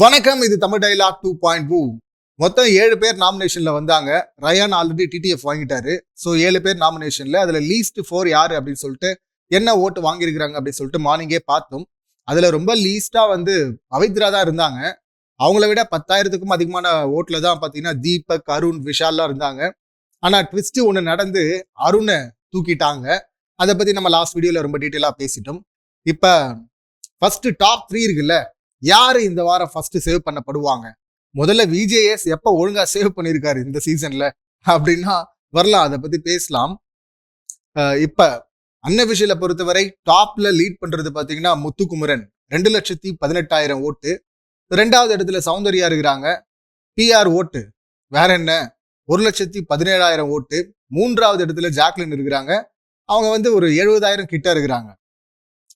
வணக்கம் இது Tamil dialogue two point two மொத்தம் ஏழு பேர் நாமினேஷனில் வந்தாங்க. ரயான் ஆல்ரெடி டிடிஎஃப் வாங்கிட்டாரு. ஸோ ஏழு பேர் நாமினேஷனில் அதில் லீஸ்ட் ஃபோர் யார் அப்படின்னு சொல்லிட்டு என்ன ஓட்டு வாங்கியிருக்கிறாங்க அப்படின்னு சொல்லிட்டு மார்னிங்கே பார்த்தோம். அதில் ரொம்ப லீஸ்ட்டாக வந்து பவித்ரா தான் இருந்தாங்க. அவங்கள விட பத்தாயிரத்துக்கும் அதிகமான ஓட்டில் தான் பார்த்தீங்கன்னா தீபக் அருண் விஷால்லாம் இருந்தாங்க. ஆனால் ட்விஸ்ட்டு ஒன்று நடந்து அருணை தூக்கிட்டாங்க. அதை பற்றி நம்ம லாஸ்ட் வீடியோவில் ரொம்ப டீட்டெயிலாக பேசிட்டோம். இப்போ ஃபஸ்ட்டு டாப் த்ரீ இருக்குல்ல யார் இந்த வாரம் ஃபர்ஸ்ட் சேவ் பண்ணப்படுவாங்க? முதல்ல விஜேஎஸ் எப்போ ஒழுங்கா சேவ் பண்ணியிருக்காரு இந்த சீசன்ல அப்படின்னா வரலாம் அதை பத்தி பேசலாம். இப்போ இப்ப அன்னபிஷியலை பொறுத்தவரை டாப்ல லீட் பண்றது பாத்தீங்கன்னா முத்துக்குமரன். ரெண்டு லட்சத்தி பதினெட்டாயிரம் ஓட்டு. ரெண்டாவது இடத்துல சௌந்தர்யா இருக்கிறாங்க. பிஆர் ஓட்டு. வேற என்ன? ஒரு லட்சத்தி பதினேழாயிரம் ஓட்டு. மூன்றாவது இடத்துல ஜாக்லின் இருக்கிறாங்க. அவங்க வந்து ஒரு எழுபதாயிரம் கிட்ட இருக்கிறாங்க.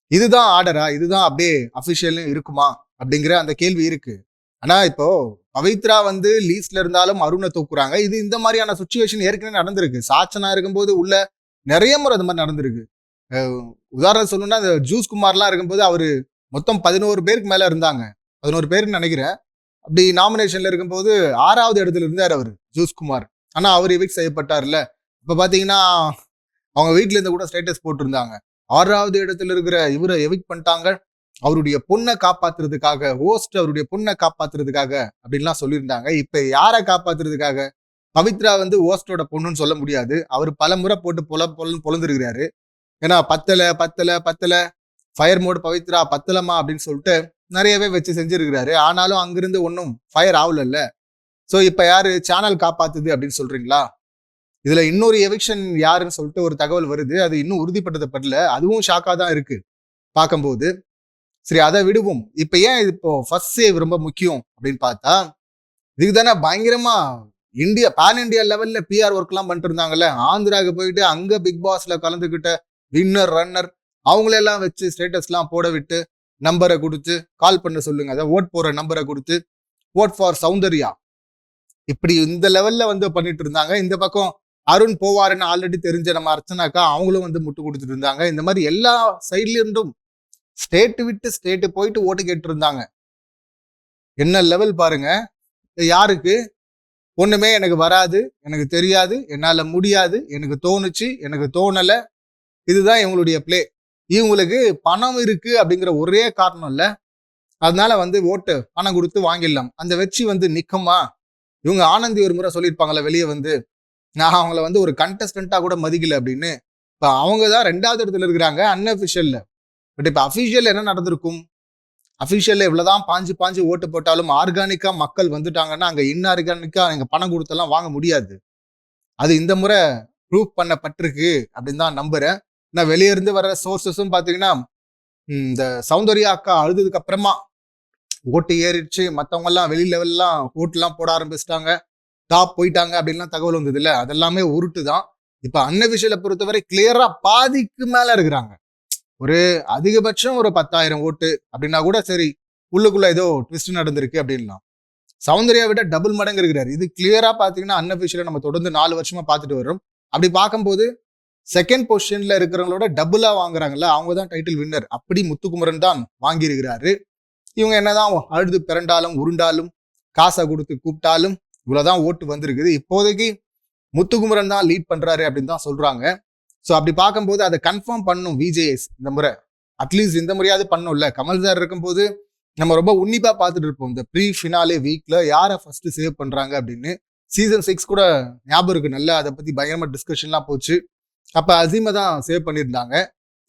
இதுதான் ஆர்டரா இதுதான் அப்படியே அஃபிஷியல்னு இருக்குமா? அப்படிங்கிற அந்த கேள்வி இருக்கு. ஆனா இப்போ பவித்ரா வந்து லீஸ்ட்ல இருந்தாலும் அருணை தூக்குறாங்க. இது இந்த மாதிரியான சுச்சுவேஷன் ஏற்கனவே நடந்திருக்கு. சாச்சனா இருக்கும்போது உள்ள நிறைய முறை அது மாதிரி நடந்திருக்கு. உதாரணம் சொல்லணும்னா இந்த ஜூஸ் குமார்லாம் இருக்கும்போது அவர் மொத்தம் பதினோரு பேருக்கு மேலே இருந்தாங்க. பதினோரு பேருக்கு நினைக்கிறேன். அப்படி நாமினேஷன்ல இருக்கும்போது ஆறாவது இடத்துல இருந்தார் அவர் ஜூஸ் குமார். ஆனால் அவர் எவிக் செய்யப்பட்டார்ல இப்போ பார்த்தீங்கன்னா அவங்க வீட்டிலேருந்து இருந்து கூட ஸ்டேட்டஸ் போட்டிருந்தாங்க. ஆறாவது இடத்துல இருக்கிற இவரை எவிக் பண்ணிட்டாங்க. அவருடைய பொண்ணை காப்பாத்துறதுக்காக ஹோஸ்ட் அவருடைய பொண்ணை காப்பாத்துறதுக்காக அப்படின்லாம் சொல்லியிருந்தாங்க. இப்ப யாரை காப்பாத்துறதுக்காக? பவித்ரா வந்து ஹோஸ்டோட பொண்ணுன்னு சொல்ல முடியாது. அவர் பல முறை போட்டு பொல பொல பொழுந்துருக்கிறாரு ஏன்னா பத்தல பத்தல பத்தல ஃபயர் மோடு பவித்ரா பத்தலமா அப்படின்னு சொல்லிட்டு நிறையவே வச்சு செஞ்சிருக்கிறாரு. ஆனாலும் அங்கிருந்து ஒன்றும் ஃபயர் ஆகலல்ல ஸோ இப்ப யாரு சேனல் காப்பாத்துது அப்படின்னு சொல்றீங்களா? இதுல இன்னொரு எவிக்ஷன் யாருன்னு சொல்லிட்டு ஒரு தகவல் வருது. அது இன்னும் உறுதிப்படுத்தப்படல. அதுவும் ஷாக்கா தான் இருக்கு. பார்க்கும்போது சரி அதை விடுவோம். இப்போ ஏன் இது இப்போ ஃபர்ஸ்ட் சேவ் ரொம்ப முக்கியம் அப்படின்னு பார்த்தா இதுக்கு தானே பயங்கரமா இந்தியா பேன் இந்தியா லெவல்ல பிஆர் ஒர்க் எல்லாம் பண்ணிட்டு இருந்தாங்கல்ல. ஆந்திராவுக்கு போயிட்டு அங்க பிக் பாஸ்ல கலந்துக்கிட்ட வின்னர் ரன்னர் அவங்களெல்லாம் வச்சு ஸ்டேட்டஸ் எல்லாம் போட விட்டு நம்பரை கொடுத்து கால் பண்ண சொல்லுங்க. அதை ஓட் போற நம்பரை கொடுத்து ஓட் ஃபார் சௌந்தர்யா. இப்படி இந்த லெவல்ல வந்து பண்ணிட்டு இருந்தாங்க. இந்த பக்கம் அருண் போவாருன்னு ஆல்ரெடி தெரிஞ்ச நம்ம அர்ச்சனாக்கா அவங்களும் வந்து முட்டு கொடுத்துட்டு இருந்தாங்க. இந்த மாதிரி எல்லா சைட்ல ஸ்டேட்டு ஸ்டேட் விட்டு ஸ்டேட்டு போயிட்டு ஓட்டு கேட்டு இருந்தாங்க என்ன லெவல் பாருங்க. யாருக்கு? ஒண்ணுமே எனக்கு வராது எனக்கு தெரியாது என்னால முடியாது எனக்கு தோணுச்சு எனக்கு தோணல. இதுதான் இவங்களுடைய பிளே இவங்களுக்கு பணம் இருக்கு அப்படிங்கிற ஒரே காரணம் இல்ல. அதனால வந்து ஓட்டு பணம் கொடுத்து வாங்கிடலாம். அந்த வெற்றி வந்து நிக்குமா? இவங்க ஆனந்தி ஒரு முறை சொல்லியிருப்பாங்களே வெளியே வந்து நான் அவங்கள வந்து ஒரு கண்டஸ்டண்டா கூட மதிக்கல அப்படின்னு. இப்ப அவங்க தான் ரெண்டாவது இடத்துல இருக்கிறாங்க அன்அபிஷியல்ல பட் இப்போ அஃபிஷியல் என்ன நடந்திருக்கும்? அபிஷியல்ல இவ்வளவுதான் பாஞ்சு பாஞ்சு ஓட்டு போட்டாலும் ஆர்கானிக்காக மக்கள் வந்துட்டாங்கன்னா அங்கே இன்ஆர்கானிக்காக நீங்கள் பணம் கொடுத்தெல்லாம் வாங்க முடியாது. அது இந்த முறை ப்ரூவ் பண்ணப்பட்டிருக்கு அப்படின்னு தான் நம்புகிறேன் நான் வெளியே இருந்து வர சோர்சஸும் பார்த்தீங்கன்னா இந்த சௌந்தர்யா அக்கா அழுதுக்கு அப்புறமா ஓட்டு ஏறிடுச்சு. மற்றவங்கெல்லாம் வெளி லெவல்லாம் ஓட்டுலாம் போட ஆரம்பிச்சிட்டாங்க. டாப் போயிட்டாங்க அப்படின்லாம் தகவல் வந்தது இல்லை அதெல்லாமே உருட்டு தான். இப்ப அன்னவிஷயில பொறுத்தவரை கிளியராக பாதிக்கு மேலே இருக்கிறாங்க. ஒரு அதிகபட்சம் ஒரு பத்தாயிரம் ஓட்டு அப்படின்னா கூட சரி உள்ளுக்குள்ள ஏதோ ட்விஸ்ட் நடந்திருக்கு அப்படின்லாம். சௌந்தர்யா விட டபுள் மடங்கு இருக்கிறார். இது கிளியரா பாத்தீங்கன்னா அன்அபிஷியலா நம்ம தொடர்ந்து நாலு வருஷமா பார்த்துட்டு வரோம் அப்படி பார்க்கும்போது செகண்ட் பொசிஷன்ல இருக்கிறவங்களோட டபுளா வாங்குறாங்கல்ல அவங்க தான் டைட்டில் வின்னர் அப்படி முத்துக்குமரன் தான் வாங்கியிருக்கிறாரு. இவங்க என்னதான் அழுது பிறண்டாலும் உருண்டாலும் காசை கொடுத்து கூப்பிட்டாலும் இவ்வளவுதான் ஓட்டு வந்திருக்குது. இப்போதைக்கு முத்துக்குமரன் தான் லீட் பண்றாரு அப்படின்னு தான் சொல்றாங்க. ஸோ அப்படி பார்க்கும்போது அதை கன்ஃபார்ம் பண்ணும் விஜேஎஸ் இந்த முறை. அட்லீஸ்ட் இந்த முறையாவது பண்ணும்ல. கமல் சார் இருக்கும்போது நம்ம ரொம்ப உன்னிப்பாக பார்த்துட்டு இருப்போம். இந்த ப்ரீ ஃபினாலே வீக்கில் யாரை ஃபர்ஸ்ட் சேவ் பண்ணுறாங்க அப்படின்னு. சீசன் சிக்ஸ் கூட ஞாபகம் இருக்கு. நல்லா அதை பற்றி பயங்கரமாக டிஸ்கஷன்லாம் போச்சு. அப்போ அசீமை தான் சேவ் பண்ணியிருந்தாங்க.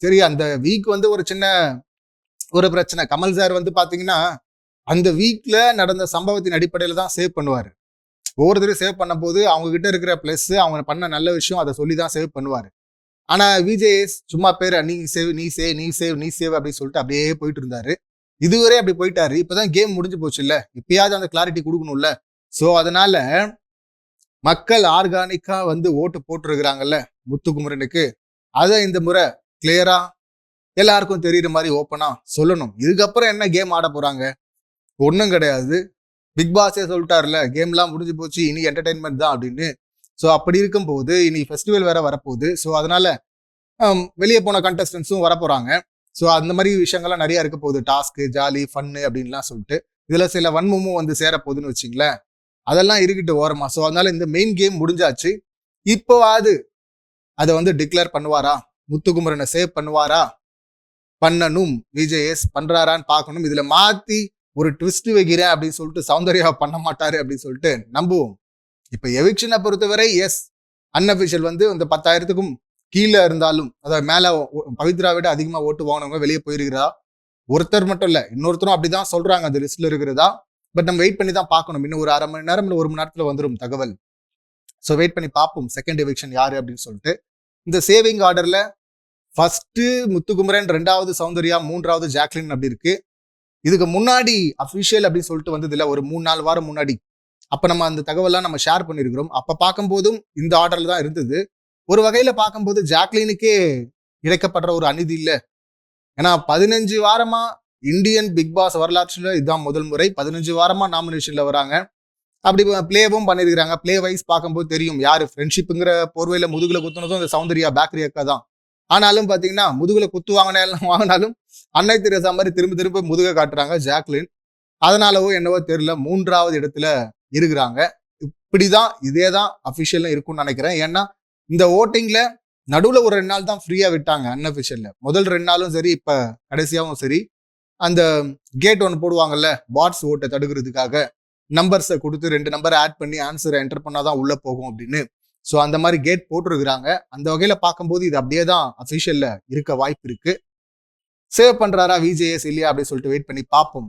சரி அந்த வீக் வந்து ஒரு சின்ன ஒரு பிரச்சனை. கமல் சார் வந்து பார்த்தீங்கன்னா அந்த வீக்கில் நடந்த சம்பவத்தின் அடிப்படையில் தான் சேவ் பண்ணுவார். ஒவ்வொருத்தரையும் சேவ் பண்ணும்போது அவங்க கிட்ட இருக்கிற ப்ளஸ் அவங்க பண்ண நல்ல விஷயம் அதை சொல்லி தான் சேவ் பண்ணுவார். ஆனால் விஜேஎஸ் சும்மா பேர் நீ சேவ் நீ சேவ் நீ சேவ் நீ சேவ் அப்படின்னு சொல்லிட்டு அப்படியே போயிட்டு இருந்தாரு. இதுவரை அப்படி போயிட்டாரு. இப்போதான் கேம் முடிஞ்சு போச்சு இல்லை இப்பயாவது அந்த கிளாரிட்டி கொடுக்கணும்ல. ஸோ அதனால மக்கள் ஆர்கானிக்கா வந்து ஓட்டு போட்டிருக்கிறாங்கல்ல முத்துக்குமரனுக்கு. அதை இந்த முறை கிளியரா எல்லாருக்கும் தெரியுற மாதிரி ஓப்பனா சொல்லணும். இதுக்கப்புறம் என்ன கேம் ஆட போறாங்க? ஒன்றும் கிடையாது. பிக் பாஸே சொல்லிட்டாருல கேம்லாம் முடிஞ்சு போச்சு இனி என்டர்டைன்மெண்ட் தான் அப்படின்னு. ஸோ அப்படி இருக்கும்போது இனி ஃபெஸ்டிவல் வேற வரப்போகுது. ஸோ அதனால வெளியே போன கண்டஸ்டன்ஸும் வரப்போகிறாங்க ஸோ அந்த மாதிரி விஷயங்கள்லாம் நிறைய இருக்க போகுது. டாஸ்க்கு ஜாலி ஃபன்னு அப்படின்லாம் சொல்லிட்டு. இதில் சில வன்மமும் வந்து சேரப்போகுதுன்னு வச்சிங்களேன். அதெல்லாம் இருக்கிட்டு ஓரமா. ஸோ அதனால இந்த மெயின் கேம் முடிஞ்சாச்சு. இப்போவாது அதை வந்து டிக்ளேர் பண்ணுவாரா? முத்துக்குமரனை சேவ் பண்ணுவாரா? பண்ணணும். விஜயஸ் பண்றாரான்னு பார்க்கணும். இதுல மாத்தி ஒரு ட்விஸ்ட் வைக்கிறேன் அப்படின்னு சொல்லிட்டு சௌந்தர்யா பண்ண மாட்டாரு அப்படின்னு சொல்லிட்டு நம்புவோம். இப்போ எவிக்ஷனை பொறுத்தவரை எஸ் அன்அஃபிஷியல் வந்து இந்த பத்தாயிரத்துக்கும் கீழே இருந்தாலும் அதாவது மேலே பவித்ரா விட அதிகமாக ஓட்டு வாங்கினவங்க வெளியே போயிருக்கிறதா? ஒருத்தர் மட்டும் இல்லை இன்னொருத்தரும் அப்படிதான் சொல்றாங்க அந்த லிஸ்ட்ல இருக்கிறதா? பட் நம்ம வெயிட் பண்ணி தான் பார்க்கணும். இன்னும் ஒரு அரை மணி நேரம் இல்லை ஒரு மணி நேரத்தில் வந்துடும் தகவல். ஸோ வெயிட் பண்ணி பார்ப்போம் செகண்ட் எவிக்ஷன் யார் அப்படின்னு சொல்லிட்டு. இந்த சேவிங் ஆர்டர்ல ஃபஸ்ட்டு முத்துக்குமரன் ரெண்டாவது சௌந்தர்யா மூன்றாவது ஜாக்லின் அப்படி இருக்கு. இதுக்கு முன்னாடி அஃபிஷியல் அப்படின்னு சொல்லிட்டு வந்ததில்லை ஒரு மூணு நாலு வாரம் முன்னாடி. அப்போ நம்ம அந்த தகவல்லாம் நம்ம ஷேர் பண்ணியிருக்கிறோம் அப்போ பார்க்கும்போதும் இந்த ஆர்டரில் தான் இருந்தது. ஒரு வகையில் பார்க்கும்போது ஜாக்லினுக்கே இழைக்கப்படுற ஒரு அநீதி இல்லை. ஏன்னா பதினஞ்சு வாரமாக இந்தியன் பிக் பாஸ் வரலாற்றில் இதுதான் முதல் முறை. பதினஞ்சு வாரமாக நாமினேஷனில் வராங்க. அப்படி பிளேவும் பண்ணியிருக்கிறாங்க பிளே வைஸ் பார்க்கும்போது தெரியும். யார் ஃப்ரெண்ட்ஷிப்புங்கிற போர்வையில் முதுகில் குத்துனதும் அந்த சௌந்தர்யா பேக்கரி அக்கா தான். ஆனாலும் பார்த்தீங்கன்னா முதுகில் குத்து வாங்கினாலும் வாங்கினாலும் அன்னை தெரசா மாதிரி திரும்ப திரும்ப முதுக காட்டுறாங்க ஜாக்லின். அதனாலவோ என்னவோ தெரியல மூன்றாவது இடத்துல இருக்கிறாங்க. இப்படிதான் இதே தான் அபிஷியலும் இருக்கும்னு நினைக்கிறேன். ஏன்னா இந்த ஓட்டிங்ல நடுவில் ஒரு ரெண்டு நாள் தான் ஃப்ரீயா விட்டாங்க அன்அஃபிஷியலில் முதல் ரெண்டு நாளும் சரி இப்போ கடைசியாவும் சரி அந்த கேட் ஒன்று போடுவாங்கல்ல பாட்ஸ் ஓட்டை தடுக்கிறதுக்காக நம்பர்ஸை கொடுத்து ரெண்டு நம்பரை ஆட் பண்ணி ஆன்சரை என்டர் பண்ணாதான் உள்ளே போகும் அப்படின்னு. ஸோ அந்த மாதிரி கேட் போட்டிருக்கிறாங்க. அந்த வகையில் பார்க்கும்போது இது அப்படியே தான் அஃபிஷியலில் இருக்க வாய்ப்பு இருக்கு. சேவ் பண்ணுறாரா விஜேஎஸ் இல்லையா அப்படின்னு சொல்லிட்டு வெயிட் பண்ணி பார்ப்போம்.